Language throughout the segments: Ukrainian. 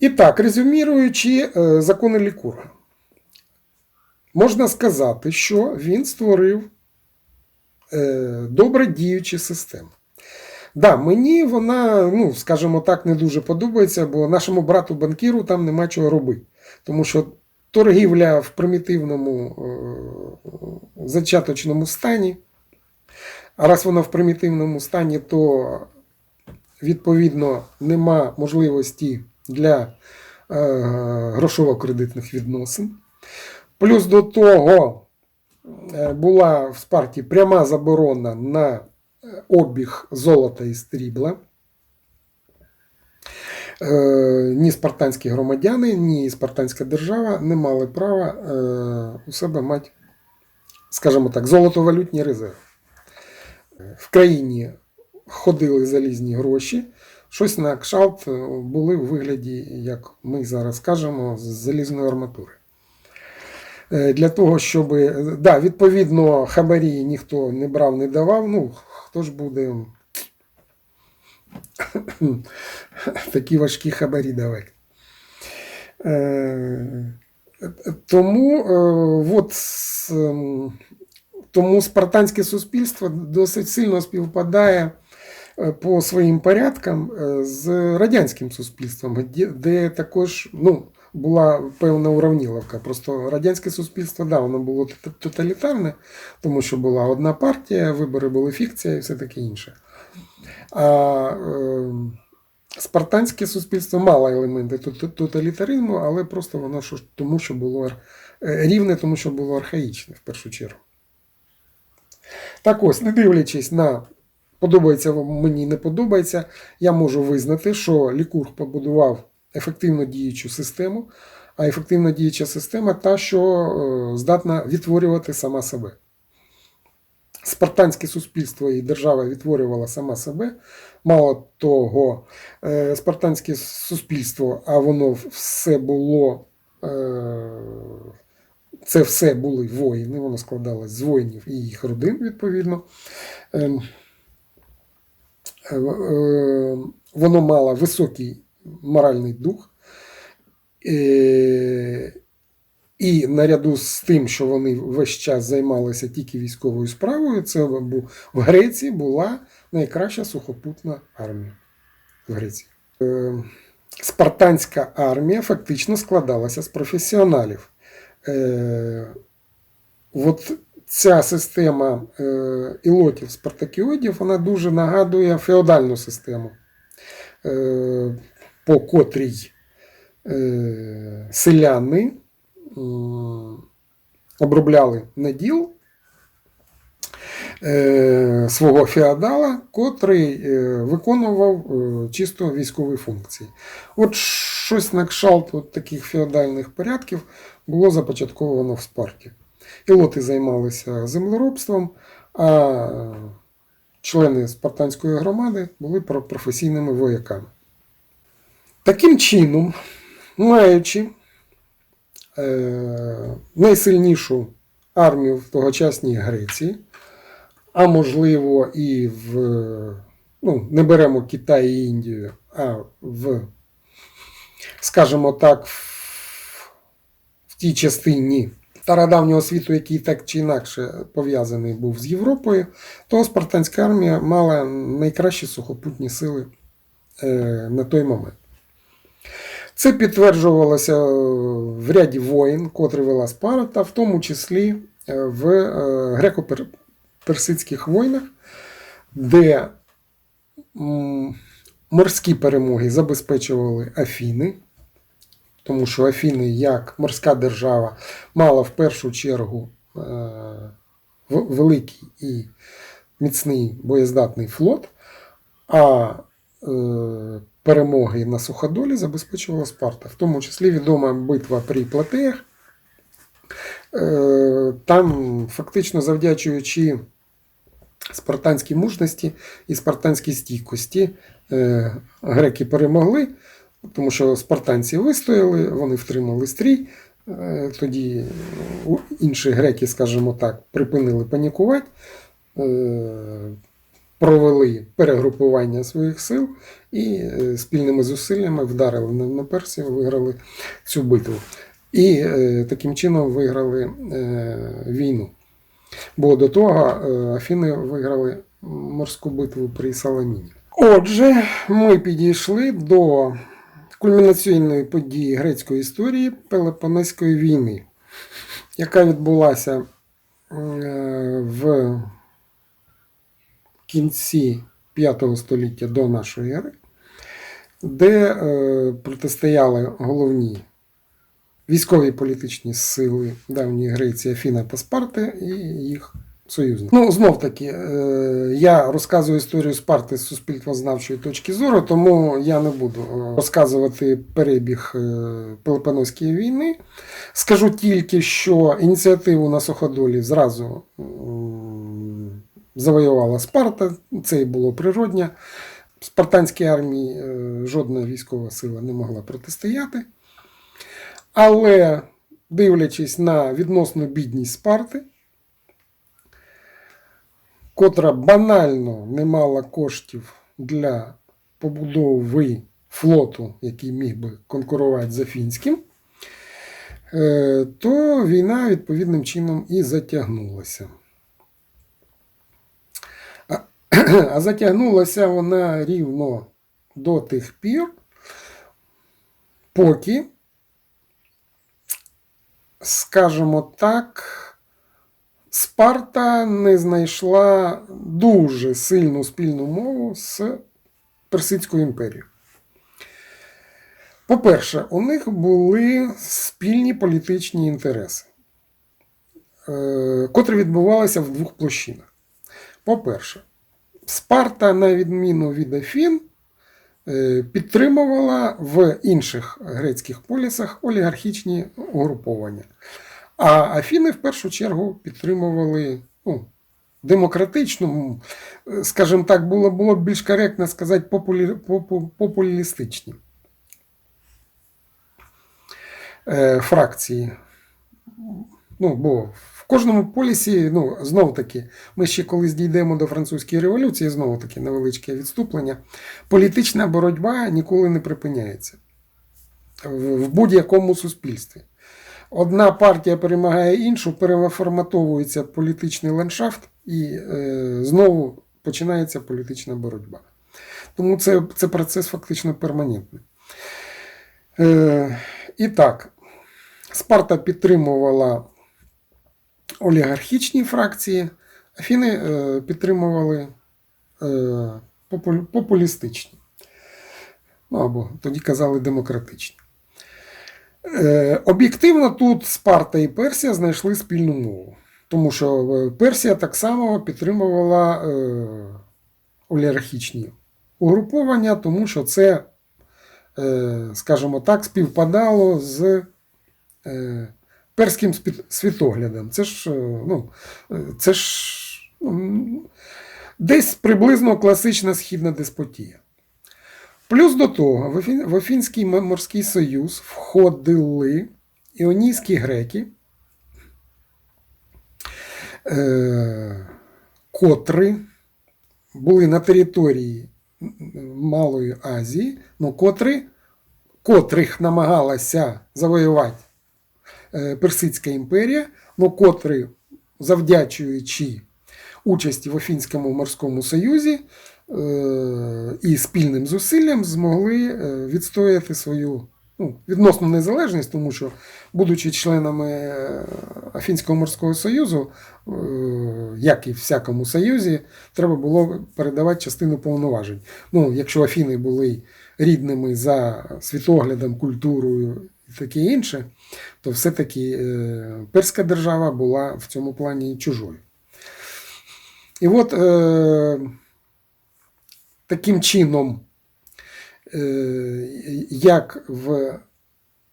І так, резюміруючи е, закони Лікурга, можна сказати, що він створив е, добре діючу систему. Да, мені вона, ну, скажімо так, не дуже подобається, бо нашому брату банкіру там нема чого робити. Тому що торгівля в примітивному е, зачаточному стані. А раз вона в примітивному стані, то відповідно нема можливості для е, грошово-кредитних відносин. Плюс до того е, була в Спарті пряма заборона на е, обіг золота і стрібла. Ні спартанські громадяни, ні спартанська держава не мали права у себе мати, скажімо так, золотовалютні резерви. В країні ходили залізні гроші, щось на кшалт е, були у вигляді, як ми зараз кажемо, з залізної арматури. Е, Для того, щоб, е, да, відповідно, хабарі ніхто не брав, не давав. Ну, хто ж буде такі важкі хабарі давати. Тому, от, ем, тому спартанське суспільство досить сильно співпадає по своїм порядкам е, з радянським суспільством, де, також ну, була певна уравніловка. Просто радянське суспільство, да, воно було тоталітарне, тому що була одна партія, вибори були фікція і все таке інше. А е, спартанське суспільство мало елементи тоталітаризму, але просто воно тому, що було е, рівне, тому що було архаїчне в першу чергу. Так ось, не дивлячись на подобається мені не подобається, я можу визнати, що Лікург побудував ефективно діючу систему, а ефективно діюча система та, що е, здатна відтворювати сама себе. Спартанське суспільство і держава відтворювала сама себе. Мало того, е, спартанське суспільство, а воно все було. е, Це все були воїни, воно складалось з воїнів і їх родин, відповідно. Е, е, Воно мало високий моральний дух. Е, І наряду з тим, що вони весь час займалися тільки військовою справою, це в Греції була найкраща сухопутна армія. В Греції. Спартанська армія фактично складалася з професіоналів. От ця система е, ілотів спартакіодів вона дуже нагадує феодальну систему, е, по котрій е, селяни обробляли наділ свого феодала, котрий виконував чисто військові функції. От щось на кшалт от таких феодальних порядків було започатковано в Спарті. Ілоти займалися землеробством, а члени спартанської громади були професійними вояками. Таким чином, маючи е, найсильнішу армію в тогочасній Греції, а можливо і в, ну, не беремо Китай і Індію, а в, скажімо так, в, в тій частині стародавнього світу, який так чи інакше пов'язаний був з Європою, то спартанська армія мала найкращі сухопутні сили е, на той момент. Це підтверджувалося в ряді воїн, котрі вела Спарта, в тому числі е, в е, греко-персидських війнах, де морські перемоги забезпечували Афіни, тому що Афіни, як морська держава, мала в першу чергу е, великий і міцний боєздатний флот, а е, перемоги на суходолі забезпечувала Спарта. В тому числі відома битва при Платеях. Е, Там, фактично завдячуючи спартанській мужності і спартанській стійкості, греки перемогли, тому що спартанці вистояли, вони втримали стрій. Е, Тоді інші греки, скажімо так, припинили панікувати. Е, провели перегрупування своїх сил і е, спільними зусиллями вдарили на, Персію, виграли цю битву. І таким чином виграли війну. Бо до того Афіни виграли морську битву при Саламіні. Отже, ми підійшли до кульмінаційної події грецької історії Пелопонезької війни, яка відбулася е, в кінці 5 століття до нашої ери, де е, протистояли головні військові політичні сили давньої Греції Афіна та Спарти і їх союзники. Ну, знов таки, е, я розказую історію Спарти з суспільствознавчої точки зору, тому я не буду е, розказувати перебіг е, Пелопонезької війни. Скажу тільки, що ініціативу на Суходолі зразу завоювала Спарта, це і було природньо. Спартанській армії жодна військова сила не могла протистояти. Але дивлячись на відносну бідність Спарти, котра банально не мала коштів для побудови флоту, який міг би конкурувати з Афінським, е, то війна відповідним чином і затягнулася. А затягнулася вона рівно до тих пір, поки скажімо так, Спарта не знайшла дуже сильну спільну мову з Персидською імперією. По-перше, у них були спільні політичні інтереси, е, котрі відбувалися в двох площинах. По-перше, Спарта, на відміну від Афін, е, підтримувала в інших грецьких полісах олігархічні угруповання. А Афіни в першу чергу підтримували ну, демократичну, скажімо так, було, було б більш коректно сказати, популі, попу- популістичні е, фракції. Ну, бо в кожному полісі, ну, знову таки, ми ще колись дійдемо до французької революції, знову таки невеличке відступлення. Політична боротьба ніколи не припиняється в в будь-якому суспільстві. Одна партія перемагає іншу, переформатовується політичний ландшафт і е, знову починається політична боротьба. Тому це, це процес фактично перманентний. Е, і так, Спарта підтримувала олігархічні фракції, Афіни е, підтримували е, популістичні. Ну або тоді казали демократичні. Е, Об'єктивно тут Спарта і Персія знайшли спільну мову. Тому що е, Персія так само підтримувала е, олігархічні угруповання, тому що це, скажімо так, співпадало з перським світоглядом. Це ж, ну, це ж ну, десь приблизно класична східна деспотія. Плюс до того, в Афін- в Афінський морський союз входили іонійські греки, е, котрі були на території Малої Азії, ну, котрі, котрих намагалася завоювати е, Персидська імперія, ну, котрі, завдячуючи участі в Афінському морському союзі, і спільним зусиллям змогли е, відстояти свою ну, відносну незалежність, тому що, будучи членами е, Афінського морського союзу, е, як і всякому союзі, треба було передавати частину повноважень. Ну, якщо Афіни були рідними за світоглядом, культурою і таке інше, то все-таки е, перська держава була в цьому плані чужою. І от е, таким чином, е, як в,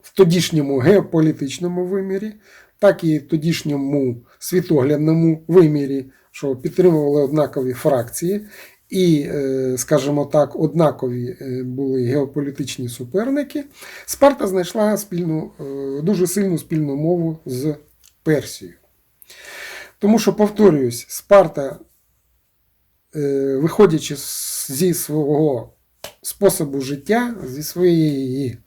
в тодішньому геополітичному вимірі, так і в тодішньому світоглядному вимірі, що підтримували однакові фракції, і, е, скажімо так, однакові е, були геополітичні суперники, Спарта знайшла спільну, дуже сильну спільну мову з Персією. Тому що, повторююсь, Спарта виходячи зі свого способу життя, зі своєї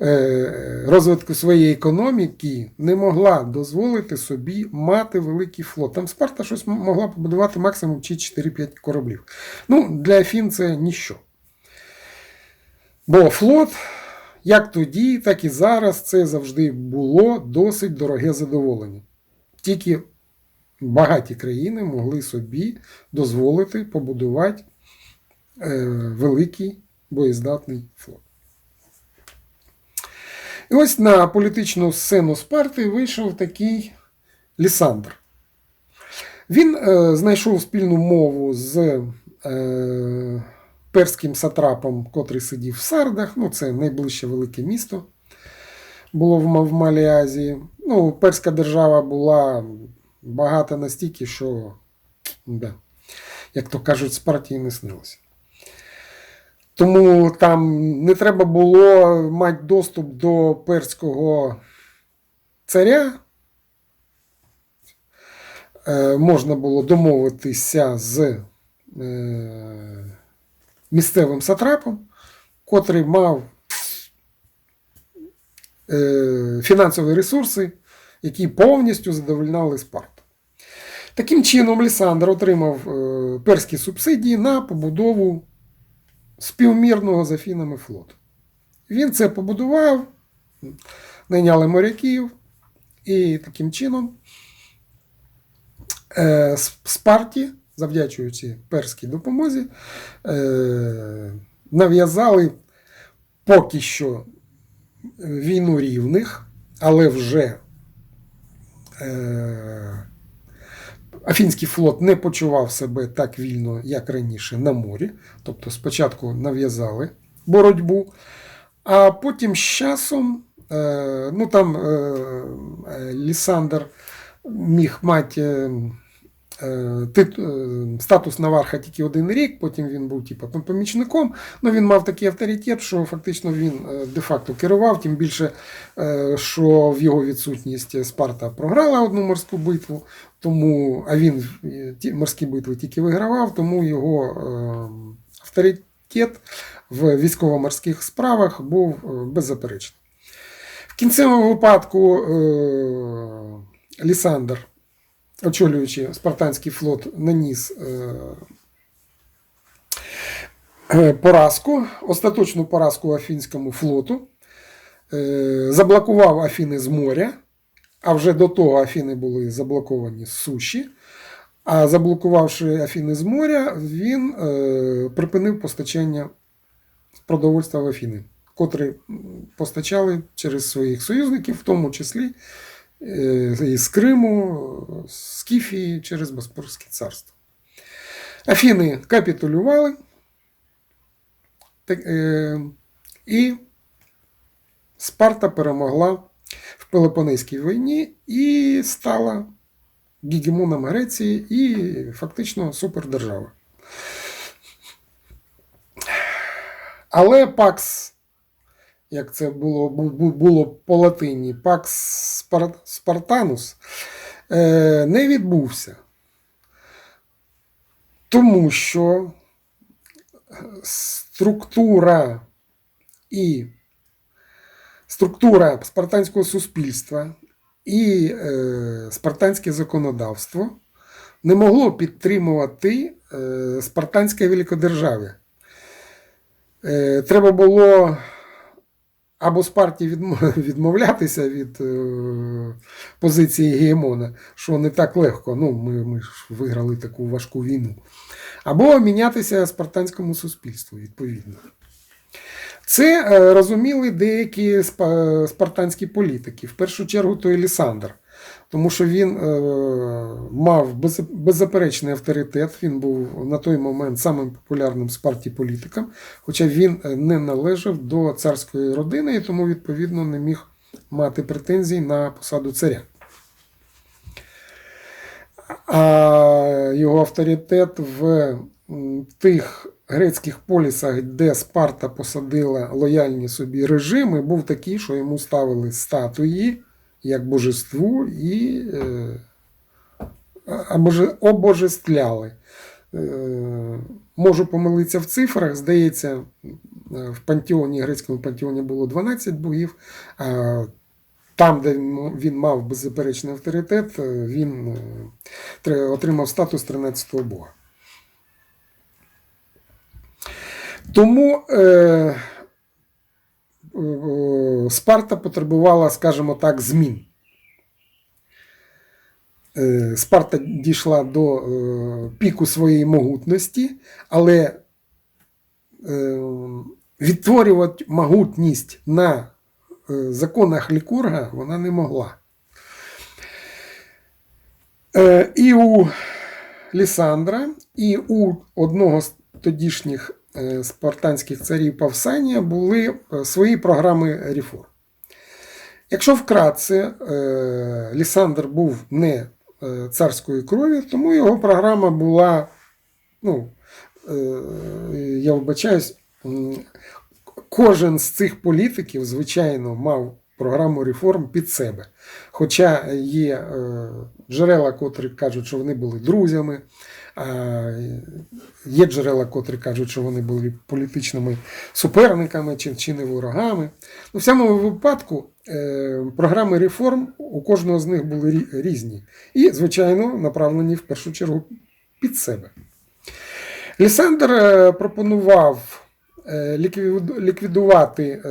е, розвитку своєї економіки, не могла дозволити собі мати великий флот. Там Спарта щось могла побудувати максимум чи 4-5 кораблів. Ну, для Афін це ніщо. Бо флот, як тоді, так і зараз, це завжди було досить дороге задоволення. Тільки багаті країни могли собі дозволити побудувати е, великий боєздатний флот. І ось на політичну сцену Спарти вийшов такий Лісандр. Він е, знайшов спільну мову з е, перським сатрапом, котрий сидів в Сардах. Ну, це найближче велике місто було в, в Малій Азії. Ну, перська держава була багата настільки, що, да, як то кажуть, Спарті і не снилося. Тому там не треба було мати доступ до перського царя. Е, можна було домовитися з е, місцевим сатрапом, котрий мав е, фінансові ресурси, які повністю задовольняли Спарту. Таким чином, Лісандр отримав е, перські субсидії на побудову співмірного з Афінами флоту. Він це побудував, найняли моряків, і таким чином е, Спарті, завдячуючи перській допомозі, е, нав'язали поки що війну рівних, але вже Афінський флот не почував себе так вільно, як раніше, на морі. Тобто спочатку нав'язали боротьбу, а потім з часом, е, ну там е, е, Лісандр міг мати е, е, е, статус Наварха тільки один рік, потім він був типу, помічником. Ну, він мав такий авторитет, що фактично він е, де-факто керував, тим більше, е, що в його відсутність Спарта програла одну морську битву, тому, а він е, ті морські битви тільки вигравав, тому його е, авторитет в військово-морських справах був е, беззаперечний. В кінцевому випадку е, Лісандр, очолюючи спартанський флот, наніс е, е, поразку, остаточну поразку Афінському флоту, е, заблокував Афіни з моря, а вже до того Афіни були заблоковані з суші. А заблокувавши Афіни з моря, він припинив постачання продовольства в Афіни, котрі постачали через своїх союзників, в тому числі е, із Криму, з Скіфії через Боспорське царство. Афіни капітулювали е, і Спарта перемогла в Пелопонезькій війні і стала гегемоном Греції і фактично супердержава. Але Пакс, як це було, бу- бу- було по латині, Пакс Спартанус е, не відбувся. Тому що структура і структура спартанського суспільства і е, спартанське законодавство не могло підтримувати е, спартанське великодержав'я. Треба було або з партії відмовлятися від е, позиції гегемона, що не так легко. Ну, ми, ми ж виграли таку важку війну. Або мінятися спартанському суспільству, відповідно. Це е, розуміли деякі спартанські політики, в першу чергу то Лісандр, тому що він е, мав без, беззаперечний авторитет, він був на той момент самим популярним в Спарті політиком, хоча він е, не належав до царської родини і тому, відповідно, не міг мати претензій на посаду царя. А його авторитет в тих грецьких полісах, де Спарта посадила лояльні собі режими, був такий, що йому ставили статуї як божеству і е, обожествляли. Е, Можу помилитися в цифрах. Здається, е, в пантеоні, грецькому пантеоні було 12 богів. А там, де він мав беззаперечний авторитет, він отримав статус 13-го бога. Тому е, Спарта потребувала, скажімо так, змін. Е, Спарта дійшла до е, піку своєї могутності, але е, відтворювати могутність на законах Лікурга вона не могла. І у Лісандра, і у одного з тодішніх спартанських царів Павсанія були е, свої програми реформ. Якщо вкратце, е, Лісандр був не е, царської крові, тому його програма була, ну, е, я вибачаюсь, кожен з цих політиків, звичайно, мав програму реформ під себе. Хоча є е, джерела, котрі кажуть, що вони були друзями, є джерела, котрі кажуть, що вони були політичними суперниками чи, чи не ворогами. У всьому випадку е, програми реформ у кожного з них були різні. І, звичайно, направлені в першу чергу під себе. Лісандр е, пропонував е, ліквідувати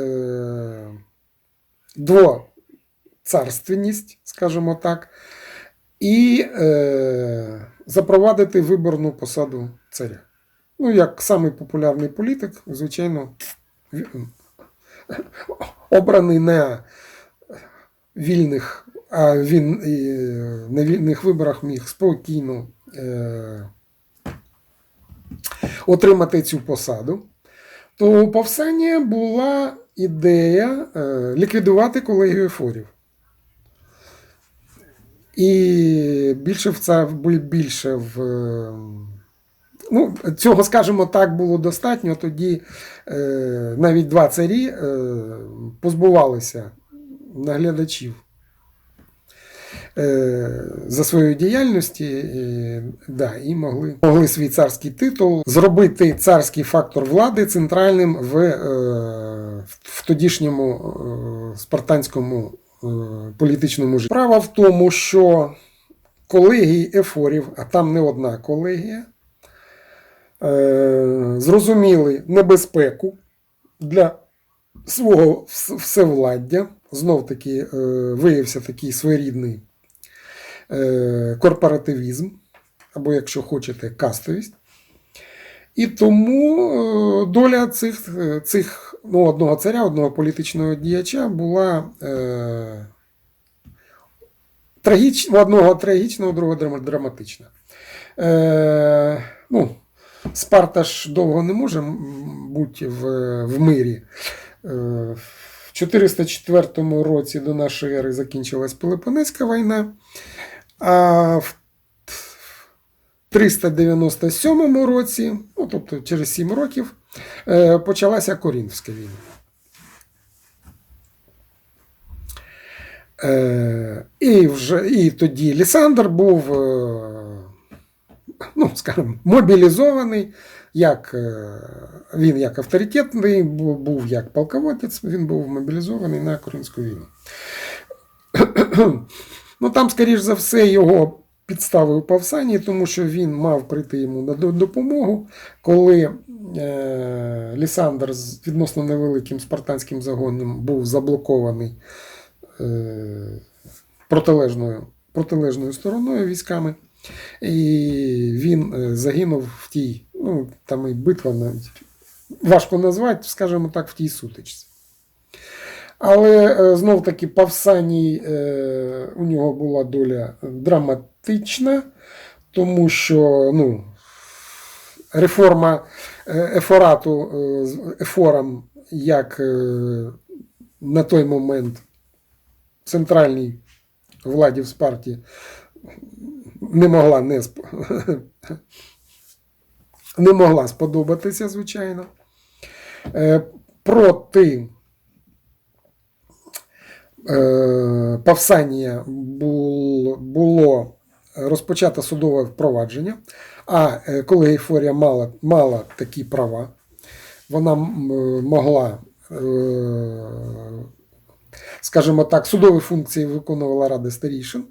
двоцарственність, скажімо так, і запровадити виборну посаду царя. Ну, як самий популярний політик, звичайно, обраний на вільних, а він на вільних виборах міг спокійно е, отримати цю посаду, то у Павсанія була ідея е, ліквідувати колегію ефорів. І більше в це більше в. е, Ну, цього, скажімо так, було достатньо. Тоді е, навіть два царі е, позбувалися наглядачів е, за своєю діяльністю е, да, і могли, могли свій царський титул зробити царський фактор влади центральним в, е, в тодішньому е, спартанському політичному житті. Справа в тому, що колегії ефорів, а там не одна колегія, е, зрозуміли небезпеку для свого всевладдя. Знов таки е, виявився такий своєрідний е, корпоративізм, або, якщо хочете, кастовість. І тому е, доля цих, е, цих ну, одного царя, одного політичного діяча була е, трагічна, у одного трагічна, у другого драматична. Е, ну, Спарта ж довго не може бути в, в мирі. Е, В 404 році до нашої ери закінчилась Пелопонеська війна, а в 397 році, ну, тобто через 7 років, почалася Корінфська війна. Е, І, вже, і тоді Лісандр був, е, ну, скажімо, мобілізований, як е, він як авторитетний, бу- був як полководець, він був мобілізований на Корінську війну. Ну, там, скоріш за все, його підставив Павсаній, тому що він мав прийти йому на допомогу, коли е, Лісандр з відносно невеликим спартанським загоном був заблокований е, протилежною, протилежною стороною військами. І він е, загинув в тій, ну, там і битва навіть важко назвати, скажімо так, в тій сутичці. Але е, знов таки Павсаній, е, у нього була доля драматична, тому що ну, реформа е, ефорату е, ефором, як на той момент центральній владі в Спарті, не могла не, сп- не могла сподобатися, звичайно. Проти Павсанія було розпочато судове впровадження, а е, колегія Форія мала, мала такі права. Вона е, могла, е, скажімо так, судові функції виконувала Рада старішин.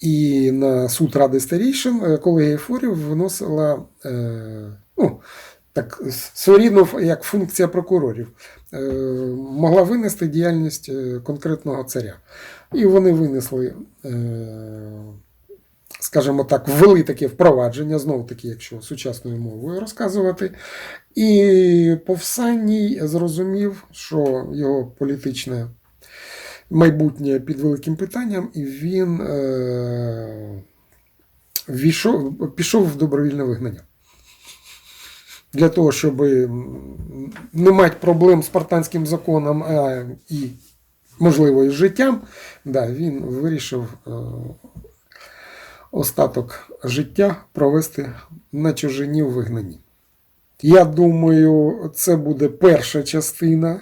І на суд Ради старішин е, колегія Форів виносила е, так, своєрідно як функція прокурорів, е, могла винести діяльність е, конкретного царя. І вони винесли, е, скажімо так, ввели таке впровадження, знову таки, якщо сучасною мовою розказувати. І Повсанній зрозумів, що його політичне майбутнє під великим питанням, і він війшов, пішов в добровільне вигнання. Для того, щоб не мати проблем з спартанським законом а і, можливо, і життям, да, він вирішив е, остаток життя провести на чужині в вигнанні. Я думаю, це буде перша частина,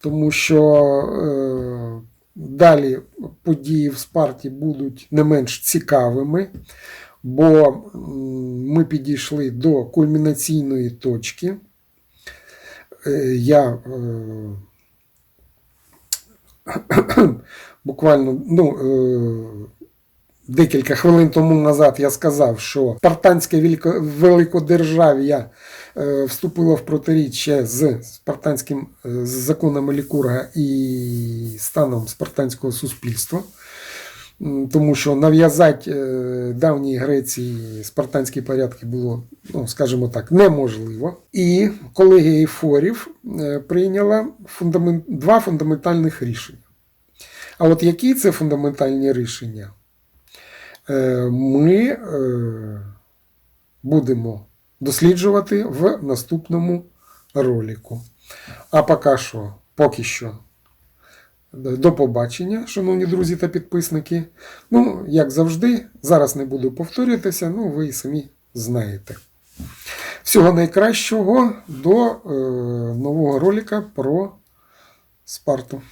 тому що е, далі події в Спарті будуть не менш цікавими, бо ми підійшли до кульмінаційної точки. Е, Я е, буквально ну, е, декілька хвилин тому назад я сказав, що спартанське великодержав'я вступило в протиріччя з спартанським з законами Лікурга і станом спартанського суспільства. Тому що нав'язати е, давній Греції спартанські порядки було, ну, скажімо так, неможливо. І колегія Ефорів е, прийняла фундамент, два фундаментальних рішення. А от які це фундаментальні рішення? Е, Ми будемо досліджувати в наступному ролику. А поки що, поки що. До побачення, шановні друзі та підписники. Ну, як завжди, зараз не буду повторюватися, ну ви і самі знаєте. Всього найкращого до е, нового ролика про Спарту.